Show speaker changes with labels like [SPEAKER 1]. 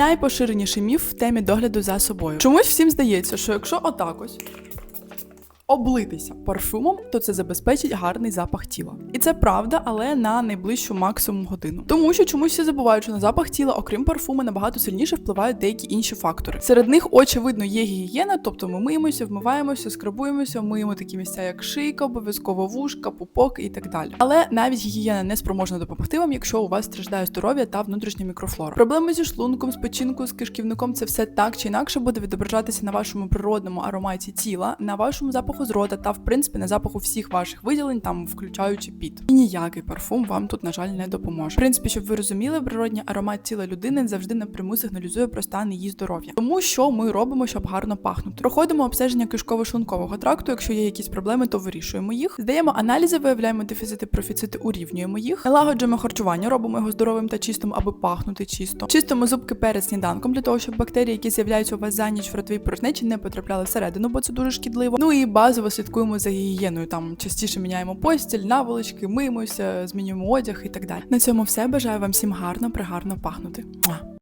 [SPEAKER 1] Найпоширеніший міф в темі догляду за собою. Чомусь всім здається, що якщо отак ось облитися парфумом, то це забезпечить гарний запах тіла. І це правда, але на найближчу максимум годину. Тому що чомусь всі забувають, що на запах тіла, окрім парфуму, набагато сильніше впливають деякі інші фактори. Серед них, очевидно, є гігієна, тобто ми миємося, вмиваємося, скрабуємося, миємо такі місця, як шийка, обов'язково вушка, пупок і так далі. Але навіть гігієна не спроможна допомогти вам, якщо у вас страждає здоров'я та внутрішня мікрофлора. Проблеми зі шлунком, з печінкою, з кишківником це все так чи інакше буде відображатися на вашому природному ароматі тіла, на вашому запаху з рота та в принципі на запаху всіх ваших виділень, там включаючи піт. І ніякий парфум вам тут, на жаль, не допоможе. В принципі, щоб ви розуміли, природній аромат тіла людини завжди напряму сигналізує про стан її здоров'я. Тому що ми робимо, щоб гарно пахнути. Проходимо обстеження кишково-шлункового тракту. Якщо є якісь проблеми, то вирішуємо їх. Здаємо аналізи, виявляємо дефіцити, профіцити, урівнюємо їх. Налагоджуємо харчування, робимо його здоровим та чистим, аби пахнути чисто. Чистимо зубки перед сніданком для того, щоб бактерії, які з'являються у вас за ніч в ротовій порожнечі, не потрапляли всередину, бо це дуже шкідливо. Ну і базово слідкуємо за гігієною. Там частіше міняємо постіль, наволочки, миємося, змінюємо одяг і так далі. На цьому все бажаю вам всім гарно, пригарно пахнути.